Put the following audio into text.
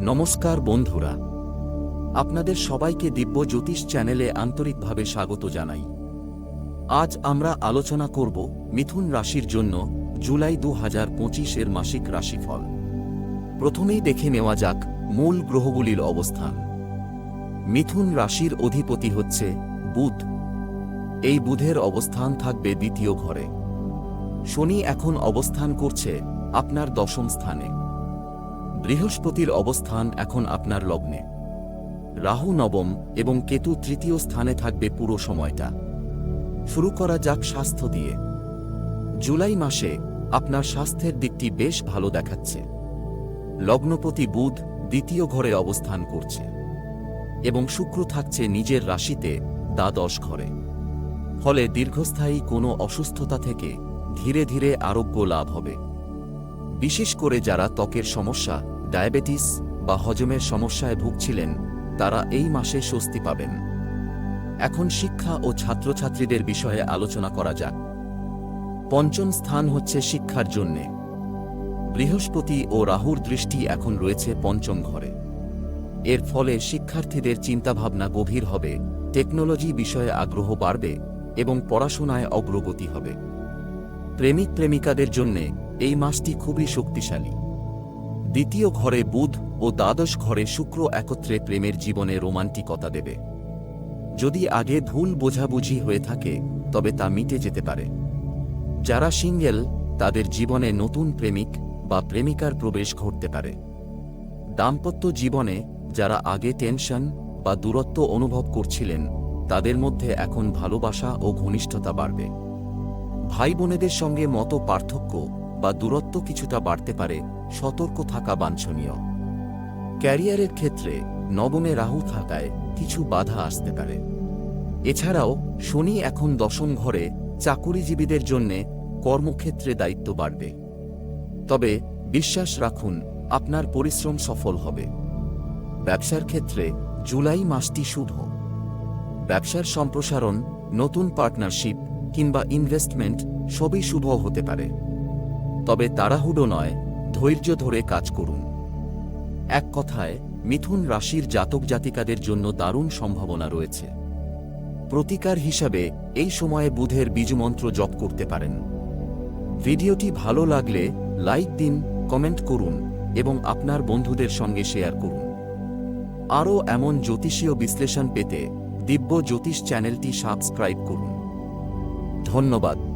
নমস্কার বন্ধুরা। আপনাদের সবাইকে দিব্য জ্যোতিষ চ্যানেলে আন্তরিকভাবে স্বাগত জানাই। আজ আমরা আলোচনা করব মিথুন রাশির জন্য জুলাই দু হাজার এর মাসিক রাশিফল। প্রথমেই দেখে নেওয়া যাক মূল গ্রহগুলির অবস্থান। মিথুন রাশির অধিপতি হচ্ছে বুধ। এই বুধের অবস্থান থাকবে দ্বিতীয় ঘরে। শনি এখন অবস্থান করছে আপনার দশম স্থানে। বৃহস্পতির অবস্থান এখন আপনার লগ্নে। রাহু নবম এবং কেতু তৃতীয় স্থানে থাকবে পুরো সময়টা। শুরু করা যাক স্বাস্থ্য দিয়ে। জুলাই মাসে আপনার স্বাস্থ্যের দিকটি বেশ ভালো দেখাচ্ছে। লগ্নপতি বুধ দ্বিতীয় ঘরে অবস্থান করছে এবং শুক্র থাকছে নিজের রাশিতে দ্বাদশ ঘরে। ফলে দীর্ঘস্থায়ী কোনো অসুস্থতা থেকে ধীরে ধীরে আরোগ্য লাভ হবে। বিশেষ করে যারা ত্বকের সমস্যা ডায়াবেটিস বা হজমের সমস্যায় ভুগছিলেন, তারা এই মাসে স্বস্তি পাবেন। এখন শিক্ষা ও ছাত্রছাত্রীদের বিষয়ে আলোচনা করা যাক। পঞ্চম স্থান হচ্ছে শিক্ষার জন্যে। বৃহস্পতি ও রাহুর দৃষ্টি এখন রয়েছে পঞ্চম ঘরে। এর ফলে শিক্ষার্থীদের চিন্তাভাবনা গভীর হবে, টেকনোলজি বিষয়ে আগ্রহ বাড়বে এবং পড়াশোনায় অগ্রগতি হবে। প্রেমিক প্রেমিকাদের জন্যে এই মাসটি খুবই শক্তিশালী। দ্বিতীয় ঘরে বুধ ও দ্বাদশ ঘরে শুক্র একত্রে প্রেমের জীবনে রোমান্টিকতা দেবে। যদি আগে ভুল বোঝাবুঝি হয়ে থাকে, তবে তা মিটে যেতে পারে। যারা সিঙ্গেল, তাদের জীবনে নতুন প্রেমিক বা প্রেমিকার প্রবেশ ঘটতে পারে। দাম্পত্য জীবনে যারা আগে টেনশন বা দূরত্ব অনুভব করছিলেন, তাদের মধ্যে এখন ভালোবাসা ও ঘনিষ্ঠতা বাড়বে। ভাই বোনেদের সঙ্গে মত পার্থক্য বা দূরত্ব কিছুটা বাড়তে পারে, সতর্ক থাকা বাঞ্ছনীয়। ক্যারিয়ারের ক্ষেত্রে নবমে রাহু থাকায় কিছু বাধা আসতে পারে। এছাড়াও শনি এখন দশম ঘরে চাকুরিজীবীদের জন্যে কর্মক্ষেত্রে দায়িত্ব বাড়বে। তবে বিশ্বাস রাখুন, আপনার পরিশ্রম সফল হবে। ব্যবসার ক্ষেত্রে জুলাই মাসটি শুভ। ব্যবসার সম্প্রসারণ, নতুন পার্টনারশিপ কিংবা ইনভেস্টমেন্ট সবই শুভ হতে পারে। তবে তাড়াহুড়ো নয়, ধৈর্য ধরে কাজ করুন। এক কথায়, মিথুন রাশির জাতক জাতিকাদের জন্য দারুণ সম্ভাবনা রয়েছে। প্রতিকার হিসাবে, এই সময়ে বুধের বীজমন্ত্র জপ করতে পারেন। ভিডিওটি ভালো লাগলে লাইক দিন, কমেন্ট করুন এবং আপনার বন্ধুদের সঙ্গে শেয়ার করুন। আরও এমন জ্যোতিষীয় বিশ্লেষণ পেতে দিব্য জ্যোতিষ চ্যানেলটি সাবস্ক্রাইব করুন। ধন্যবাদ।